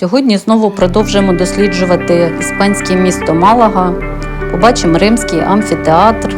Сьогодні знову продовжуємо досліджувати іспанське місто Малага. Побачимо римський амфітеатр.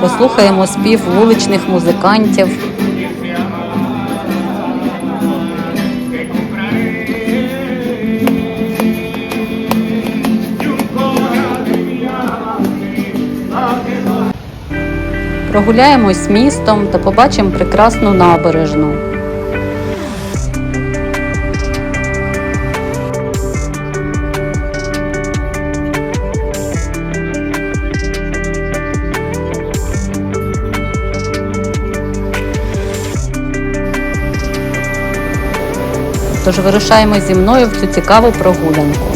Послухаємо спів вуличних музикантів. Прогуляємось містом та побачимо прекрасну набережну. Тож вирушаємо зі мною в цю цікаву прогулянку.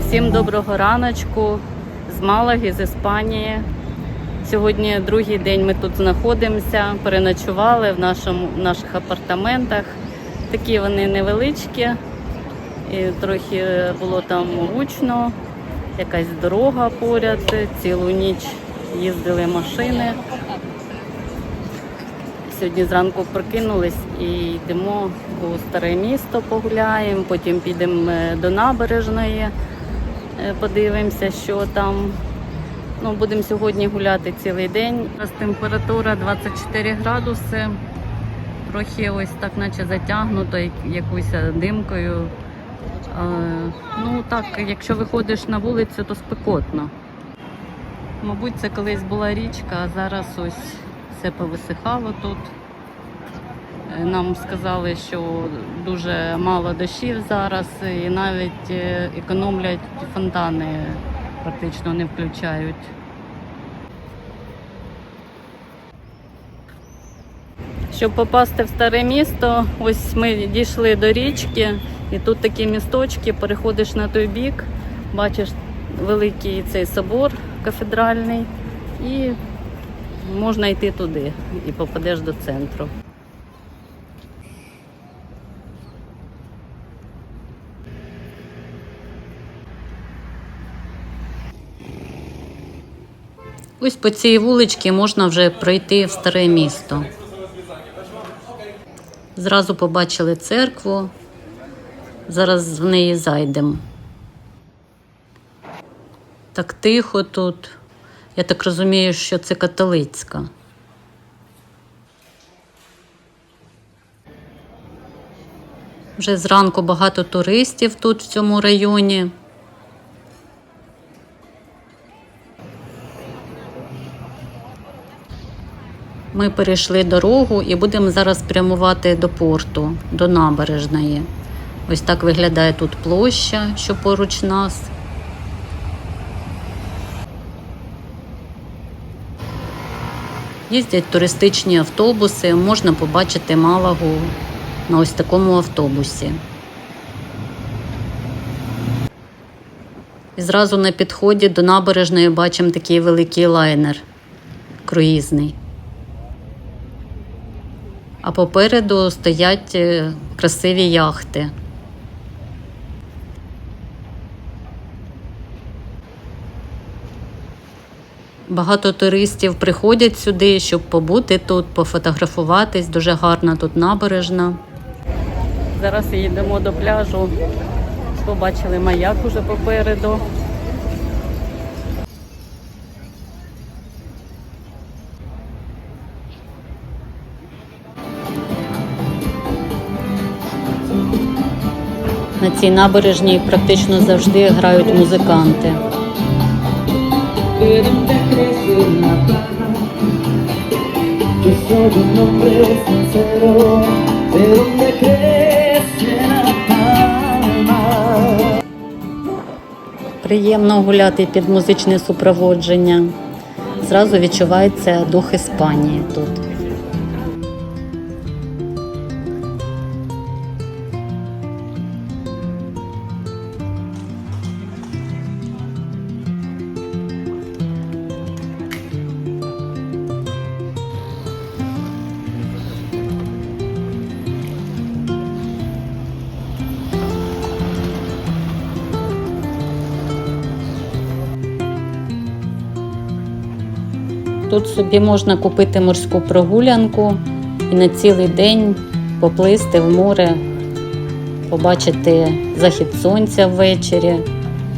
Всім доброго раночку з Малаги, з Іспанії. Сьогодні другий день ми тут знаходимося, переночували в, нашому, в наших апартаментах. Такі вони невеличкі, і трохи було там гучно, якась дорога поряд, цілу ніч їздили машини. Сьогодні зранку прокинулись і йдемо у старе місто, погуляємо, потім підемо е, до набережної, е, подивимося, що там. Ну, будемо сьогодні гуляти цілий день. Нас температура 24 градуси. Трохи ось так, наче затягнуто якоюсь димкою. Е, ну так, якщо виходиш на вулицю, то спекотно. Мабуть, це колись була річка, а зараз ось все повисихало тут. Е, Нам сказали, що дуже мало дощів зараз і навіть е, економлять фонтани, практично не включають. Щоб попасти в старе місто, ось ми дійшли до річки, і тут такі місточки, переходиш на той бік, бачиш великий цей собор кафедральний, і можна йти туди і попадеш до центру. Ось по цій вуличці можна вже пройти в старе місто. Зразу побачили церкву. Зараз в неї зайдемо. Так тихо тут. Я так розумію, що це католицька. Вже зранку багато туристів тут в цьому районі. Ми перейшли дорогу і будемо зараз прямувати до порту, до набережної. Ось так виглядає тут площа, що поруч нас. Їздять туристичні автобуси, можна побачити Малагу на ось такому автобусі. І зразу на підході до набережної бачимо такий великий лайнер круїзний. А попереду стоять е, красиві яхти. Багато туристів приходять сюди, щоб побути тут, пофотографуватись. Дуже гарна тут набережна. Зараз їдемо до пляжу. Побачили маяк уже попереду. На цій набережній практично завжди грають музиканти. Приємно гуляти під музичне супроводження. Зразу відчувається дух Іспанії тут. Тут собі можна купити морську прогулянку і на цілий день поплисти в море, побачити захід сонця ввечері.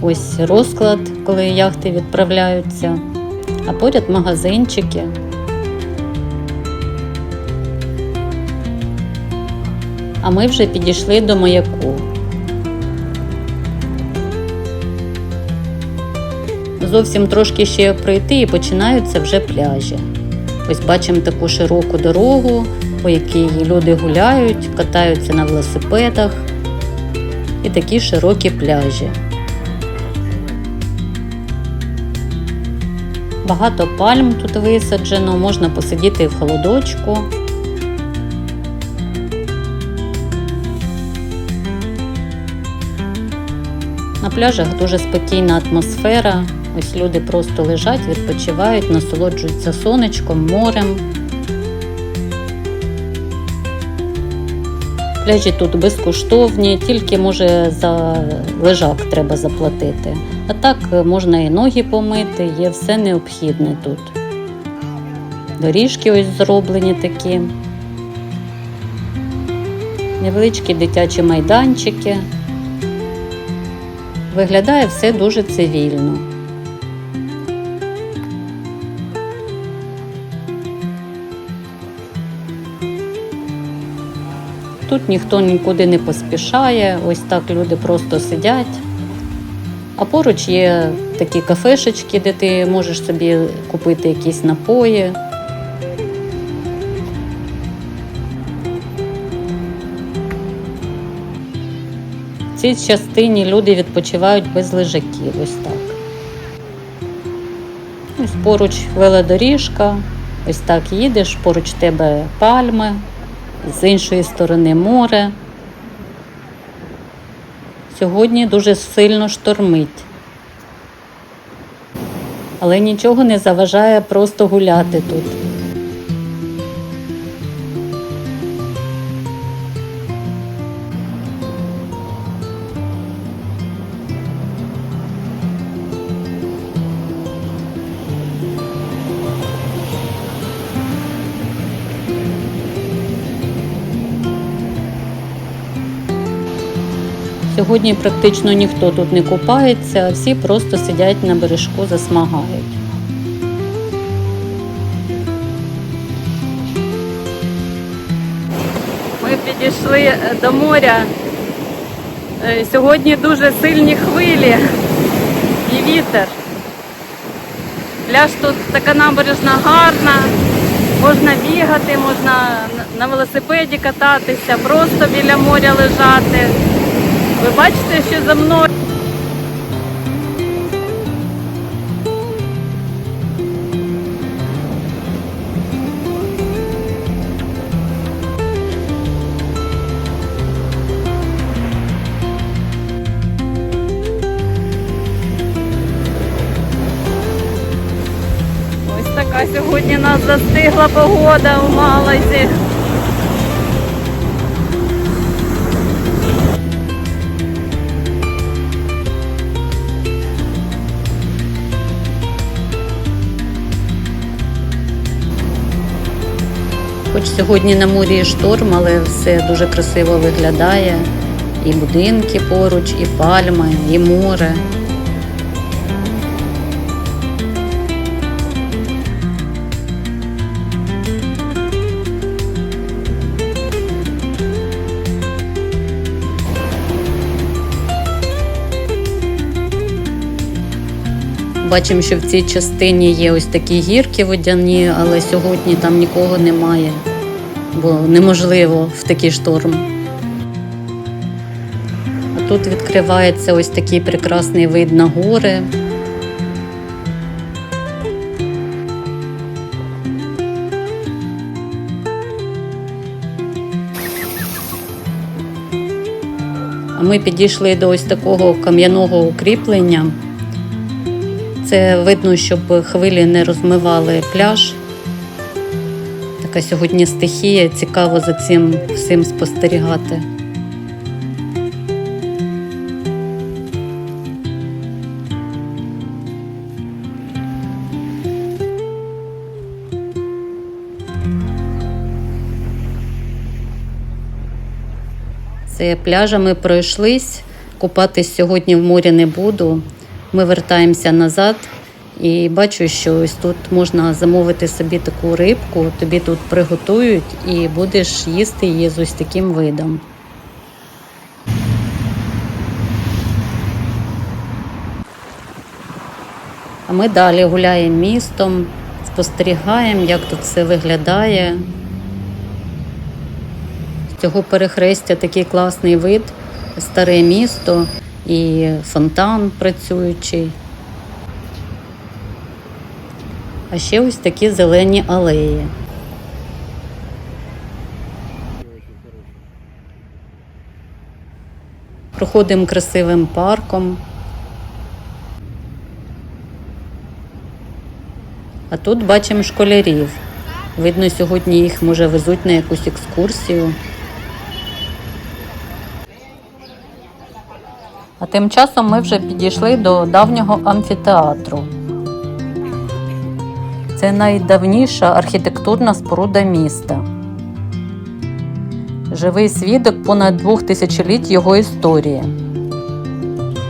Ось розклад, коли яхти відправляються, а поряд магазинчики. А ми вже підійшли до маяку. Зовсім трошки ще пройти і починаються вже пляжі. Ось бачимо таку широку дорогу, по якій люди гуляють, катаються на велосипедах і такі широкі пляжі. Багато пальм тут висаджено, можна посидіти в холодочку. На пляжах дуже спокійна атмосфера. Ось люди просто лежать, відпочивають, насолоджуються сонечком, морем. Пляжі тут безкоштовні, тільки може за лежак треба заплатити. А так е, можна і ноги помити, є все необхідне тут. Доріжки ось зроблені такі. Невеличкі дитячі майданчики. Виглядає все дуже цивільно. Тут ніхто нікуди не поспішає, ось так люди просто сидять. А поруч є такі кафешечки, де ти можеш собі купити якісь напої. В цій частині люди відпочивають без лежаків. Ось так. Ось поруч велодоріжка, ось так їдеш, поруч тебе пальми, з іншої сторони море. Сьогодні дуже сильно штормить. Але нічого не заважає просто гуляти тут. Сьогодні практично ніхто тут не купається, всі просто сидять на бережку, засмагають. Ми підійшли до моря. Е, Сьогодні дуже сильні хвилі і вітер. Пляж тут така набережна гарна, можна бігати, можна на велосипеді кататися, просто біля моря лежати. Ви бачите, що за мною. Ось така сьогодні нас застигла погода у Малайзі. Хоч сьогодні на морі шторм, але все дуже красиво виглядає. І будинки поруч, і пальми, і море. Бачимо, що в цій частині є ось такі гірки водяні, але сьогодні там нікого немає, бо неможливо в такий шторм. А тут відкривається ось такий прекрасний вид на гори. А ми підійшли до ось такого кам'яного укріплення. Це видно, щоб хвилі не розмивали пляж яка сьогодні стихія, цікаво за цим всім спостерігати. Це пляжами пройшлись. Купатись сьогодні в морі не буду. Ми вертаємося назад і бачу, що ось тут можна замовити собі таку рибку, тобі тут приготують і будеш їсти її з ось таким видом. А ми далі гуляємо містом, спостерігаємо, як тут все виглядає. З цього перехрестя такий класний вид, старе місто і фонтан працюючий. А ще ось такі зелені алеї. Проходимо красивим парком. А тут бачимо школярів. Видно, сьогодні їх може везуть на якусь екскурсію. А тим часом ми вже підійшли до давнього амфітеатру. Це найдавніша архітектурна споруда міста. Живий свідок понад двох тисячоліть його історії.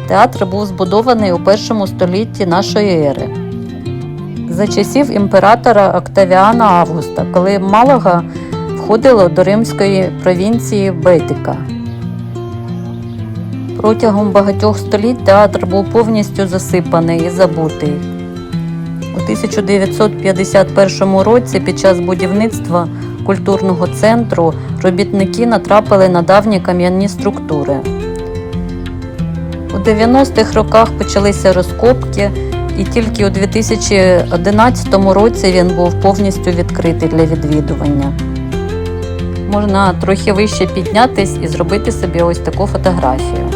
Театр був збудований у першому столітті нашої ери. За часів імператора Октавіана Августа, коли Малага входила до римської провінції Бетика. Протягом багатьох століть театр був повністю засипаний і забутий. У 1951 році під час будівництва культурного центру робітники натрапили на давні кам'яні структури. У 90-х роках почалися розкопки, і тільки у 2011 році він був повністю відкритий для відвідування. Можна трохи вище піднятись і зробити собі ось таку фотографію.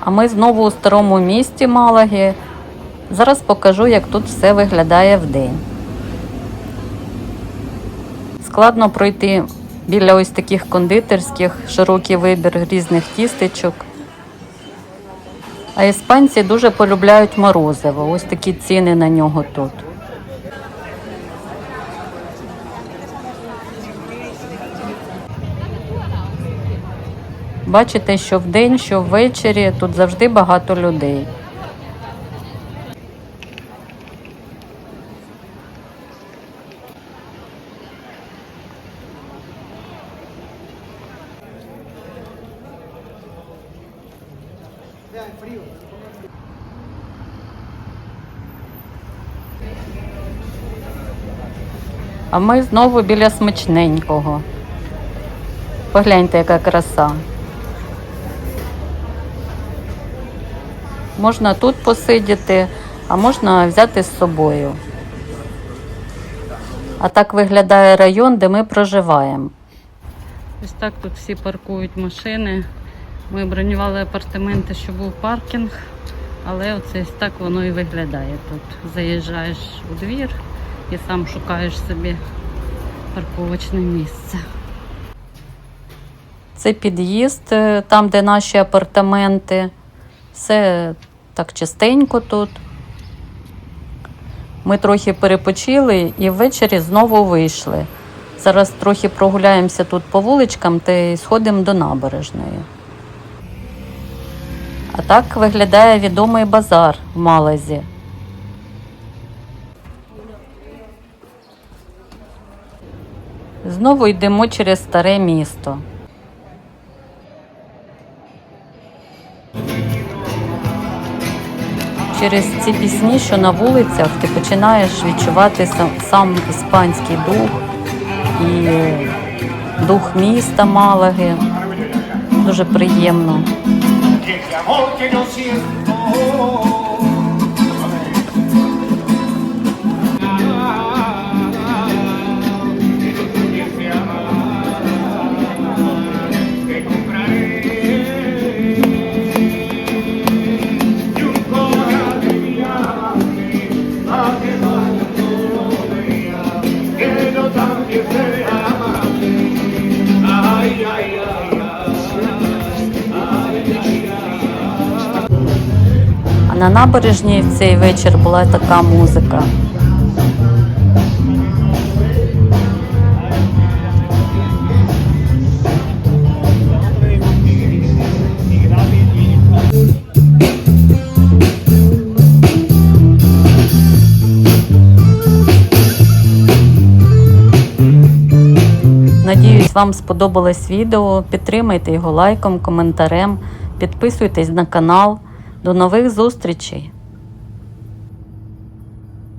А ми знову у старому місті Малаги. Зараз покажу, як тут все виглядає вдень. Складно пройти біля ось таких кондитерських, широкий вибір різних тістечок. А іспанці дуже полюбляють морозиво. Ось такі ціни на нього тут. Бачите, що вдень, що ввечері тут завжди багато людей. А ми знову біля смачненького. Погляньте, яка краса. Можна тут посидіти, а можна взяти з собою. А так виглядає район, де ми проживаємо. Ось так тут всі паркують машини. Ми бронювали апартаменти, щоб був паркінг, але оце ось так воно і виглядає тут. Заїжджаєш у двір і сам шукаєш собі парковочне місце. Це під'їзд, е, там, де наші апартаменти. Все так чистенько тут. Ми трохи перепочили і ввечері знову вийшли. Зараз трохи прогуляємося тут по вуличкам та й сходимо до набережної. А так виглядає відомий базар в Малазі. Знову йдемо через старе місто. Через ці пісні, що на вулицях, ти починаєш відчувати сам, сам іспанський дух і дух міста Малаги. Дуже приємно. на набережні в цей вечір була така музика. Надіюсь, вам сподобалось відео. Підтримайте його лайком, коментарем, підписуйтесь на канал. До нових зустрічей!